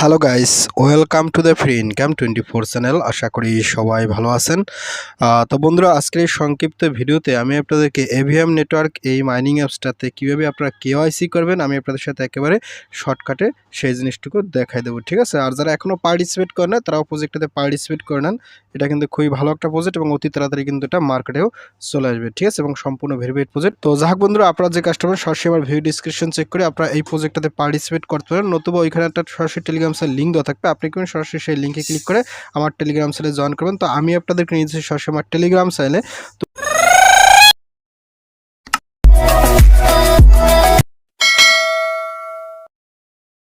Hello guys welcome to the free income twenty four channel আশা করি সবাই ভালো আছেন। তো বন্ধুরা, আজকের এই সংক্ষিপ্ত ভিডিওতে আমি আপনাদেরকে এভিএম নেটওয়ার্ক এই মাইনিং অ্যাপসটাতে কীভাবে আপনারা কেওয়াইসি করবেন, আমি আপনাদের সাথে একেবারে শর্টকাটে সেই জিনিসটুকু দেখাই দেবো, ঠিক আছে? আর যারা এখনও পার্টিসিপেট করে না, তারাও প্রজেক্টটাতে পার্টিসিপেট করে নেন। এটা কিন্তু খুবই ভালো একটা প্রজেক্ট এবং অতি তাড়াতাড়ি কিন্তু এটা মার্কেটেও চলে আসবে, ঠিক আছে? এবং সম্পূর্ণ ভেরিফাইড প্রজেক্ট তো যাক বন্ধুরা, আপনারা যে কাস্টমার সরাসরি আমার ভিডিও ডিসক্রিপশন চেক করে আপনারা এই প্রজেক্টটাতে পার্টিসিপেট করতে পারেন, নতুবা ওইখানে একটা সরাসরি টেলিগ্রাম সেল লিঙ্ক দেওয়া থাকবে। আপনি কিন্তু সরাসরি সেই লিঙ্কে ক্লিক করে আমার টেলিগ্রাম সেলে জয়েন করবেন। তো আমি আপনাদেরকে নিয়ে সরাসরি আমার টেলিগ্রাম সেলে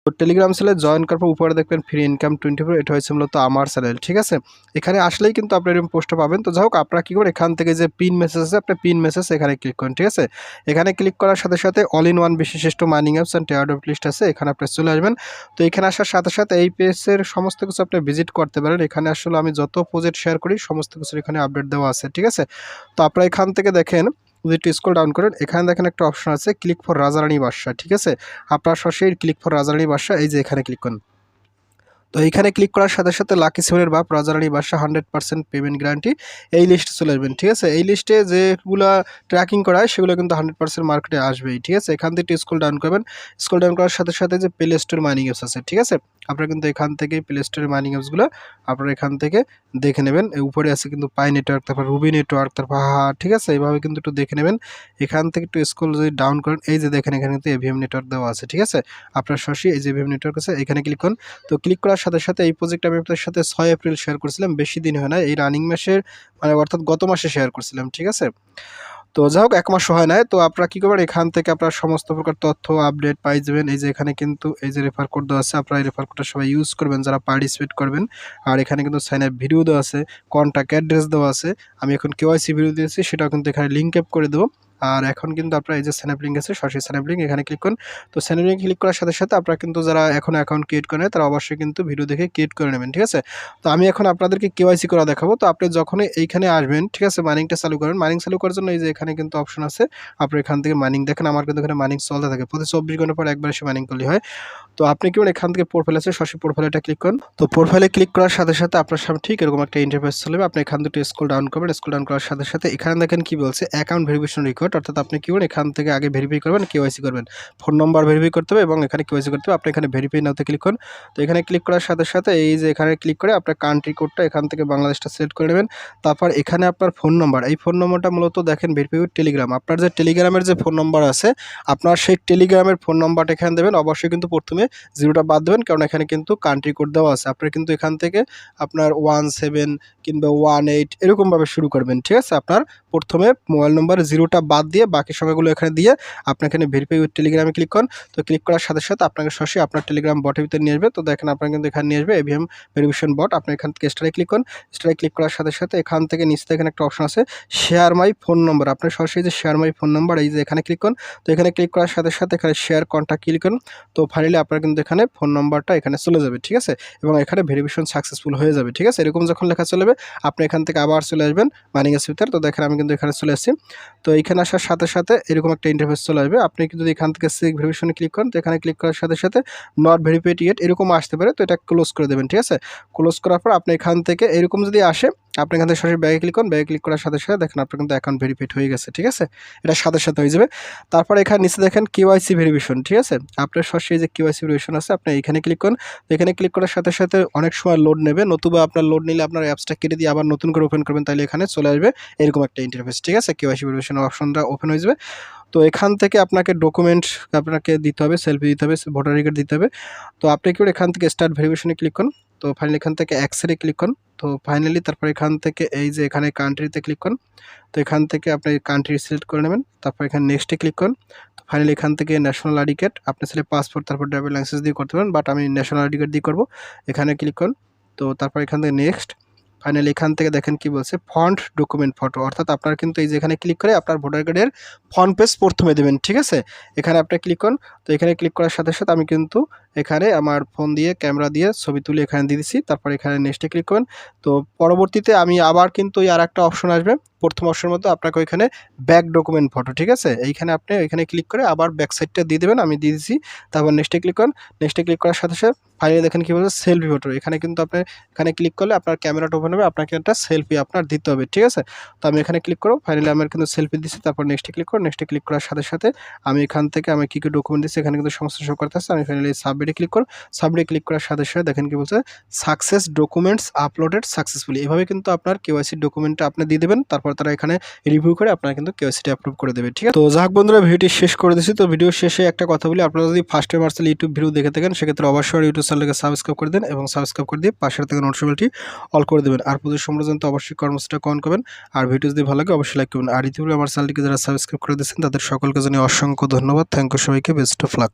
তো টেলিগ্রাম সেলে জয়েন করার পর উপরে দেখবেন ফ্রি ইনকাম টোয়েন্টি ফোর এটা হয়েছে মূলত আমার চ্যানেল ঠিক আছে? এখানে আসলেই কিন্তু আপনি এরকম পোস্টটা পাবেন। তো যাই হোক, আপনারা কী করে এখান থেকে যে পিন মেসেজ আছে, আপনি পিন মেসেজ এখানে ক্লিক করেন, ঠিক আছে? এখানে ক্লিক করার সাথে সাথে অল ইন ওয়ান বিশিষ্ট mining apps and tier list আছে, এখানে আপনি চলে আসবেন। তো এখানে আসার সাথে সাথে এই পেজের সমস্ত কিছু আপনি ভিজিট করতে পারেন। এখানে আসলে আমি যত প্রজেক্ট শেয়ার করি, সমস্ত কিছু এখানে আপডেট দেওয়া আছে, ঠিক আছে? তো আপনারা এখান থেকে দেখেন যদি একটু স্কোল ডাউন করেন, এখানে দেখেন একটা অপশন আছে ক্লিক ফর রাজারানী বাদশাহ ঠিক আছে? আপনার সরাসরি ক্লিক ফর রাজারানী বাদশাহ এই যে এখানে ক্লিক করুন। তো এইখানে ক্লিক করার সাথে সাথে লাকি সেভেনের বাপ রাজারানী বাদশা হান্ড্রেড পার্সেন্ট পেমেন্ট গ্যারান্টি এই লিস্টে চলে আসবেন, ঠিক আছে? এই লিস্টে যেগুলো ট্র্যাকিং করা হয়, সেগুলো কিন্তু হান্ড্রেড পার্সেন্ট মার্কেটে আসবেই, ঠিক আছে? এখান থেকে স্কুল ডাউন করবেন। স্কুল ডাউন করার সাথে সাথে যে প্লে স্টোর মাইনিং অ্যাপস আছে, ঠিক আছে? আপনারা কিন্তু এখান থেকে প্লে স্টোরের মাইনিং অ্যাপসগুলো আপনারা এখান থেকে দেখে নেবেন। উপরে আছে কিন্তু পাই নেটওয়ার্ক তারপর রুবি নেটওয়ার্ক তারপর হা ঠিক আছে? এইভাবে কিন্তু একটু দেখে নেবেন। এখান থেকে একটু স্কুল যদি ডাউন করেন, এই যে দেখেন এখানে কিন্তু এভিএম নেটওয়ার্ক দেওয়া আছে, ঠিক আছে? আপনার শশী এই যে এভিএম নেটওয়ার্ক আছে, এখানে ক্লিক করুন। তো ক্লিক করার সাথে সাথে এই প্রজেক্ট আমি আপনাদের সাথে ছয় এপ্রিল শেয়ার করছিলাম, বেশি দিন হয় না এই রানিং মাসের মানে অর্থাৎ গত মাসে শেয়ার করছিলাম, ঠিক আছে? তো যাই হোক, এক মাস হয় নাই, তো আপনারা কী করবেন, এখান থেকে আপনারা সমস্ত প্রকার তথ্য আপডেট পাই যাবেন, এই যে এখানে কিন্তু, এই যে রেফার কোড দেওয়া আছে, আপনারা এই রেফার কোডটা সবাই ইউজ করবেন, যারা পার্টিসিপেট করবেন, আর এখানে কিন্তু সাইন আপ ভিডিও দেওয়া আছে কন্ট্যাক্ট অ্যাড্রেস দেওয়া আছে, আমি এখন কেওয়াইসি ভিডিও দিয়েছি, সেটাও কিন্তু এখানে লিঙ্ক আপ করে দেবো। আর এখন কিন্তু আপনার এই যে লিঙ্ক আছে, সরাসরি লিঙ্ক এখানে ক্লিক করুন। তো লিঙ্ক ক্লিক করার সাথে সাথে আপনারা কিন্তু যারা এখন অ্যাকাউন্ট ক্রিয়েট করেন তারা অবশ্যই কিন্তু ভিডিও দেখে ক্রিয়েট করে নেবেন, ঠিক আছে? তো আমি এখন আপনাদেরকে কেওয়াইসি করা দেখাবো। তো আপনি যখনই এইখানে আসবেন, ঠিক আছে মাইনিংটা চালু করেন। মাইনিং চালু করার জন্য এই যে এখানে কিন্তু অপশন আছে। আপনি এখান থেকে মাইনিং দেখেন, আমার কিন্তু এখানে মাইনিং চলতে থাকে। প্রতি চব্বিশ ঘণ্টা পর একবার এসে মাইনিং করলে হয়। তো আপনি কি এখান থেকে প্রোফাইল আছে, সরাসরি প্রোফাইলটা ক্লিক করুন। তো প্রোফাইলে ক্লিক করার সাথে সাথে আপনার সামনে ঠিক এরকম একটা ইন্টারফেস চলবে আপনি এখান থেকে স্কুল ডাউন করবেন। স্কুল ডাউন করার সাথে সাথে এখানে দেখেন কি বলছে অ্যাকাউন্ট ভেরিফিকেশন রেকর্ড অর্থাৎ আপনি কি করবেন এখান থেকে আগে ভেরিফাই করবেন কেওয়াইসি করবেন। ফোন নম্বর ভেরিফাই করতে হবে এবং এখানে কেওয়াইসি করতে হবে। আপনি এখানে ভেরিফাই নাওতে ক্লিক করুন। তো এখানে ক্লিক করার সাথে সাথে এই যে এখানে ক্লিক করে আপনার কান্ট্রি কোডটা এখান থেকে বাংলাদেশটা সিলেক্ট করে নেবেন। তারপর এখানে আপনার ফোন নম্বর এই ফোন নম্বরটা মূলত দেখেন ভেরিফাই টেলিগ্রাম আপনার যে টেলিগ্রামের যে ফোন নম্বর আছে, আপনার সেই টেলিগ্রামের ফোন নম্বরটা এখানে দেবেন। অবশ্যই কিন্তু প্রথমে জিরোটা বাদ দেবেন, কারণ এখানে কিন্তু কান্ট্রি কোড দেওয়া আছে। আপনার কিন্তু এখান থেকে আপনার ওয়ান সেভেন কিংবা ওয়ান এইট এরকমভাবে শুরু করবেন, ঠিক আছে? আপনার প্রথমে মোবাইল নম্বর জিরোটা বাদ দিয়ে বাকি সংখ্যাগুলো এখানে দিয়ে আপনি এখানে ভেরিফাই উইথ টেলিগ্রামে ক্লিক করুন। তো ক্লিক করার সাথে সাথে আপনাকে সরাসরি আপনার টেলিগ্রাম বটের ভিতরে নিয়ে আসবে। তো দেখেন আপনার কিন্তু এখানে নিয়ে আসবে এভিএম ভেরিফিকেশন বট আপনি এখান থেকে স্টারে ক্লিক করুন। স্টারে ক্লিক করার সাথে সাথে এখান থেকে নিচে এখানে একটা অপশন আছে শেয়ার মাই ফোন নম্বর আপনি সরাসরি যে শেয়ার মাই ফোন নম্বর এই যে এখানে ক্লিক করুন। তো এখানে ক্লিক করার সাথে সাথে এখানে শেয়ার কন্ট্যাক্ট ক্লিক করুন। তো ফাইনালি আপনার কিন্তু এখানে ফোন নম্বরটা এখানে চলে যাবে, ঠিক আছে? এবং এখানে ভেরিফিকেশন সাকসেসফুল হয়ে যাবে, ঠিক আছে? এরকম যখন লেখা চলে যাবে, আপনি এখান থেকে আবার চলে আসবেন মাইনিং এর তো দেখেন আমি কিন্তু এখানে চলে আসছি। তো এখানে আসার সাথে সাথে এরকম একটা ইন্টারফেস চলে আসবে। আপনি যদি এখান থেকে সিক ভেরিফিকেশনে ক্লিক করেন, তো এখানে ক্লিক করার সাথে সাথে নট ভেরিফাইড ইয়েট এরকম আসতে পারে। তো এটা ক্লোজ করে দেবেন, ঠিক আছে? ক্লোজ করার পর আপনি এখান থেকে এরকম যদি আসে আপনি এখান থেকে সরাসরি ব্যাগে ক্লিক করুন, ব্যাগে ক্লিক করার সাথে সাথে দেখেন আপনার কিন্তু অ্যাকাউন্ট ভেরিফাইড হয়ে গেছে, ঠিক আছে? এটা সাথে সাথে হয়ে যাবে। তারপর এখানে নিচে দেখেন কেওয়াইসি ভেরিফিকেশন ঠিক আছে? আপনার সরাসরি যে কেওয়াইসি ভেরিফিকেশন আছে, আপনি এখানে ক্লিক করুন। এখানে ক্লিক করার সাথে সাথে অনেক সময় লোড নেবে, নতুবা আপনার লোড নিলে আপনার অ্যাপসটা কেটে দিয়ে আবার নতুন করে ওপেন করবেন তাহলে এখানে চলে আসবে এরকম একটা ইন্টারফেস ঠিক আছে? কেওয়াইসি ভেরিফিকেশন অপশনটা ওপেন হয়ে যাবে। তো এখান থেকে আপনাকে ডকুমেন্ট আপনাকে দিতে হবে সেলফি দিতে হবে ভোটার কার্ড দিতে হবে। তো আপনি কি এখান থেকে স্টার্ট ভেরিফিকেশনে ক্লিক করুন? তো ফাইনালি এখান থেকে অ্যাক্সেরে ক্লিক করুন। তো ফাইনালি তারপর এখান থেকে এই যে এখানে কান্ট্রিতে ক্লিক করুন। তো এখান থেকে আপনি কান্ট্রি সিলেক্ট করে নেবেন। তারপর এখানে নেক্সটে ক্লিক করুন। তো ফাইনালি এখান থেকে ন্যাশনাল আইডি কার্ড আপনি ছেলে পাসপোর্ট তারপর ড্রাইভিং লাইসেন্স দিয়ে করতে পারেন বাট আমি ন্যাশনাল আইডি কার্ড দিয়ে করব। এখানে ক্লিক করুন। তো তারপর এখান থেকে নেক্সট ফাইনালি এখান থেকে দেখেন কি বলছে ফন্ট ডকুমেন্ট ফটো অর্থাৎ আপনার কিন্তু এই যে এখানে ক্লিক করে আপনার ভোটার কার্ডের ফ্রন্ট পেজ প্রথমে দেবেন, ঠিক আছে? এখানে আপনি ক্লিক করুন। তো এখানে ক্লিক করার সাথে সাথে আমি কিন্তু এখানে আমার ফোন দিয়ে, ক্যামেরা দিয়ে ছবি তুলে এখানে দিয়ে দিচ্ছি তারপর এখানে নেক্সটে ক্লিক করবেন। তো পরবর্তীতে আমি আবার কিন্তু আর একটা অপশন আসবে। প্রথম অপশনের মতো আপনাকে ওইখানে ব্যাক ডকুমেন্ট ফটো ঠিক আছে? এইখানে আপনি ওইখানে ক্লিক করে আবার ব্যাক সাইডটা দিয়ে দেবেন, আমি দিয়ে দিচ্ছি তারপর নেক্সটে ক্লিক করুন। নেক্সটে ক্লিক করার সাথে সাথে ফাইনালি দেখেন কী বলছে সেলফি ফটো এখানে কিন্তু আপনি, এখানে ক্লিক করলে আপনার ক্যামেরাটা ওপেন হবে, আপনাকে একটা সেলফি আপনার দিতে হবে, ঠিক আছে? তো আমি এখানে ক্লিক করব ফাইনালি আমার কিন্তু সেলফি দিচ্ছি তারপর নেক্সটে ক্লিক করো নেক্সটে ক্লিক করার সাথে সাথে আমি এখান থেকে আমি কী কী ডকুমেন্ট দিচ্ছি এখানে কিন্তু সমস্ত শো করতে আসছে আমি ফাইনালি সাবমিটে ক্লিক করো। সাবমিটে ক্লিক করার সাথে সাথে দেখেন কি বলছে সাকসেস ডকুমেন্টস আপলোডেড সাকসেসফুলি এভাবে কিন্তু আপনার কেওয়াইসি ডকুমেন্টটা আপনি দিয়ে দেবেন, তারপর তারা এখানে রিভিউ করে আপনার কিন্তু কেওয়াইসিটি অ্যাপ্রুভ করে দেবে, ঠিক আছে? তো যাক বন্ধুরা, ভিডিওটি শেষ করে দিচ্ছি তো ভিডিও শেষে একটা কথা বলি, আপনারা যদি ফার্স্ট টাইম আসলে ইউটিউব ভিডিও দেখে থাকেন, সেক্ষেত্রে অবশ্যই ইউটিউব চ্যানেলকে সাবস্ক্রাইব করে দেন এবং সাবস্ক্রাইব করে দিয়ে পাশের থেকে নোটিফিকেশনটি অল করে দেবেন। আর প্রতি সম্প্রদান্ত অবশ্যই কর্মসূচিটা কন করবেন। আর ভিডিও যদি ভালো লাগে, অবশ্যই লাইক করবেন। আর ইতিপূর্বে আমার চ্যানেলটিকে যারা সাবস্ক্রাইব করে দিয়েছেন, তাদের সকলকে জানিয়ে অসংখ্য ধন্যবাদ। থ্যাংক ইউ সবাইকে বেস্ট অফ লাক